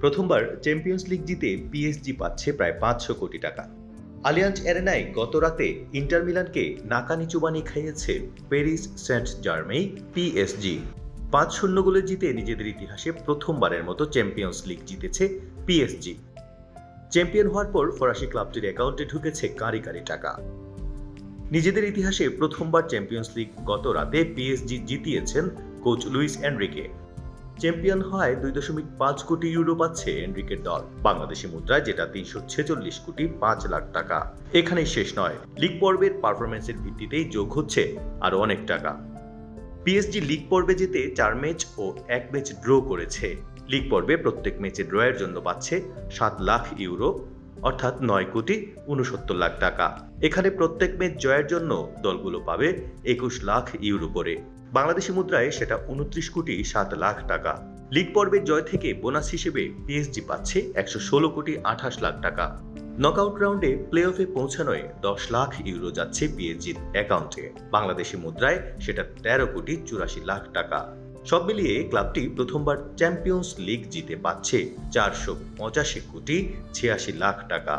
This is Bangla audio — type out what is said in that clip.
প্রথমবার চ্যাম্পিয়ন্স লিগ জিতে পিএসজি পাচ্ছে প্রায় পাঁচশো কোটি টাকা। আলিয়াঞ্জ অ্যারেনায় গত রাতে ইন্টার মিলানকে নাকানি চুবানি খাইয়েছে প্যারিস সেন্ট জার্মেই পিএসজি পাঁচ শূন্য গোলে জিতে নিজেদের ইতিহাসে প্রথমবারের মতো চ্যাম্পিয়ন্স লিগ জিতেছে পিএসজি চ্যাম্পিয়ন হওয়ার পর ফরাসি ক্লাবটির অ্যাকাউন্টে ঢুকেছে কারি কারি টাকা। নিজেদের ইতিহাসে প্রথমবার চ্যাম্পিয়ন্স লিগ গত রাতে পিএসজি জিতিয়েছেন কোচ লুইস এনরিকে। চ্যাম্পিয়ন হয় দুই দশমিক পাঁচ কোটি ইউরো পাচ্ছে এনরিকের দল। বাংলাদেশি মুদ্রায় যেটা তিনশো ছেচল্লিশ কোটি পাঁচ লাখ টাকা। এখানেই শেষ নয়। লিগ পর্বের পারফরমেন্সের ভিত্তিতেই যোগ হচ্ছে আরও অনেক টাকা। পিএসজি লিগ পর্বে যেতে চার ম্যাচ ও এক ম্যাচ ড্র করেছে। লিগ পর্বে প্রত্যেক ম্যাচে ড্রয়ের জন্য পাচ্ছে সাত লাখ ইউরো অর্থাৎ নয় কোটি উনসত্তর লাখ টাকা। এখানে প্রত্যেক ম্যাচ জয়ের জন্য দলগুলো পাবে একুশ লাখ ইউরো করে। বাংলাদেশি মুদ্রায় সেটা উনত্রিশ কোটি সাত লাখ টাকা। লিগ পর্বের জয় থেকে বোনাস হিসেবে পিএসজি পাচ্ছে একশো ষোলো কোটি আঠাশ লাখ টাকা। নকআউট রাউন্ডে প্লে অফে পৌঁছানোয় দশ লাখ ইউরো যাচ্ছে পিএসজির অ্যাকাউন্টে বাংলাদেশি মুদ্রায় সেটা তেরো কোটি চুরাশি লাখ টাকা। সব মিলিয়ে ক্লাবটি প্রথমবার চ্যাম্পিয়ন্স লিগ জিতে পাচ্ছে চারশো পঁচাশি কোটি ছিয়াশি লাখ টাকা।